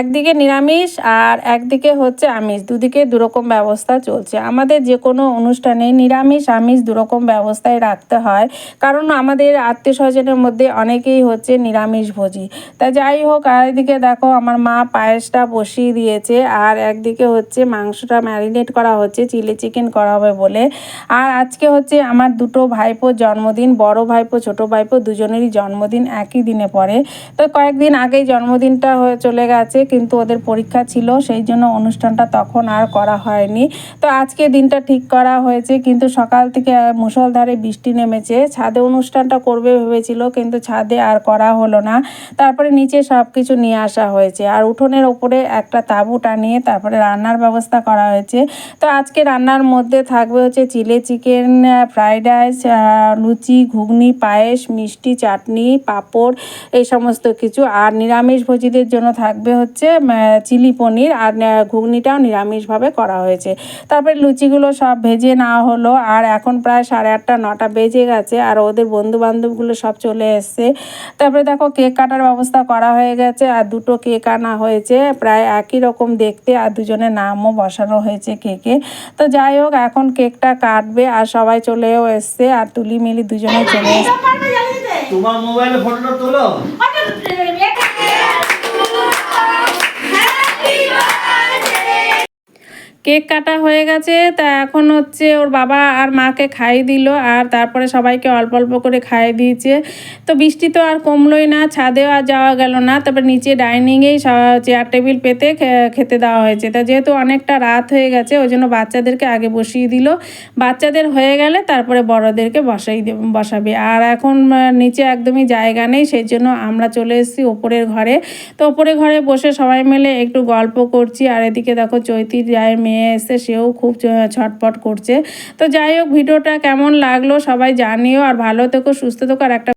একদিকে নিরামিষ আর একদিকে হচ্ছে আমিষ। দুদিকে দুরকম ব্যবস্থা চলছে। আমাদের যে কোনো অনুষ্ঠানে নিরামিষ, আমিষ দুরকম ব্যবস্থায় রাখতে হয়। কারণ আমাদের আত্মীয় স্বজনের মধ্যে অনেকেই হচ্ছে নিরামিষ ভোজী তা যাই হোক, আর এদিকে দেখো আমার মা পায়েসটা বসিয়ে দিয়েছে আর একদিকে হচ্ছে মাংসটা ম্যারিনেট করা হচ্ছে, চিলি চিকেন করা হবে বলে। আর আজকে হচ্ছে আমার দুটো ভাইপোর জন্মদিন, বড় ভাইপো, ছোট ভাইপো, দুজনেরই জন্মদিন একই দিনে পড়ে। তো কয়েকদিন আগেই জন্মদিনটা হয়ে চলে গেছে। কিন্তু ওদের পরীক্ষা ছিল, সেই জন্য অনুষ্ঠানটা তখন আর করা হয়নি। তো আজকে দিনটা ঠিক করা হয়েছে, কিন্তু সকাল থেকে মুষলধারে বৃষ্টি নেমেছে। ছাদে অনুষ্ঠানটা করবে ভেবেছিল, কিন্তু ছাদে আর করা হলো না। তারপরে নিচে সব কিছু নিয়ে আসা হয়েছে। আর উঠোনের ওপরে একটা তাঁবু টানিয়ে তারপরে রান্নার ব্যবস্থা করা হয়েছে। তো আজকে রান্নার মধ্যে থাকবে হচ্ছে চিলি চিকেন, ফ্রাইড রাইস লুচি, ঘুগনি, পায়েস, মিষ্টি, চাটনি, পাঁপড়, এই সমস্ত কিছু। আর নিরামিষ ভোজীদের জন্য থাকবে হচ্ছে চিলি পনির আর ঘুগনিটাও নিরামিষভাবে করা হয়েছে। তারপরে লুচিগুলো সব ভেজে নেওয়া হলো আর এখন প্রায় সাড়ে আটটা নটা বেজে গেছে আর ওদের বন্ধু বান্ধবগুলো সব চলে এসছে। তারপরে দেখো কেক কাটার ব্যবস্থা করা হয়ে গেছে আর দুটো কেক আনা হয়েছে প্রায় একই রকম দেখতে আর দুজনের নামও বসানো হয়েছে কেকে। তো যাই হোক এখন কেকটা কাটবে আর সবাই চলেও এসছে আর তুলি মিলি দুজনে চলে এসছে। তোমার মোবাইলে ফটোটা তোলো। কেক কাটা হয়ে গেছে, তা এখন হচ্ছে ওর বাবা আর মাকে খাইয়ে দিল আর তারপরে সবাইকে অল্প অল্প করে খাইয়ে দিয়েছে। তো বৃষ্টি তো আর কমলোই না, ছাদেও আর যাওয়া গেল না। তারপর নিচে ডাইনিংয়েই চেয়ার টেবিল পেতে খেতে দেওয়া হয়েছে। তা যেহেতু অনেকটা রাত হয়ে গেছে, ওই জন্য বাচ্চাদেরকে আগে বসিয়ে দিল। বাচ্চাদের হয়ে গেলে তারপরে বড়দেরকে বসাই বসাবে। আর এখন নিচে একদমই জায়গা নেই সেই জন্য আমরা চলে এসেছি ওপরের ঘরে। তো ওপরের ঘরে বসে সবাই মিলে একটু গল্প করছি। আর এদিকে দেখো চৈতির রায়ের মেয়ে এসে সেও খুব ছটপট করছে। তো যাই হোক, ভিডিওটা কেমন লাগল সবাই জানিও, আর ভালো থেকো, সুস্থ থেকো, আর একটা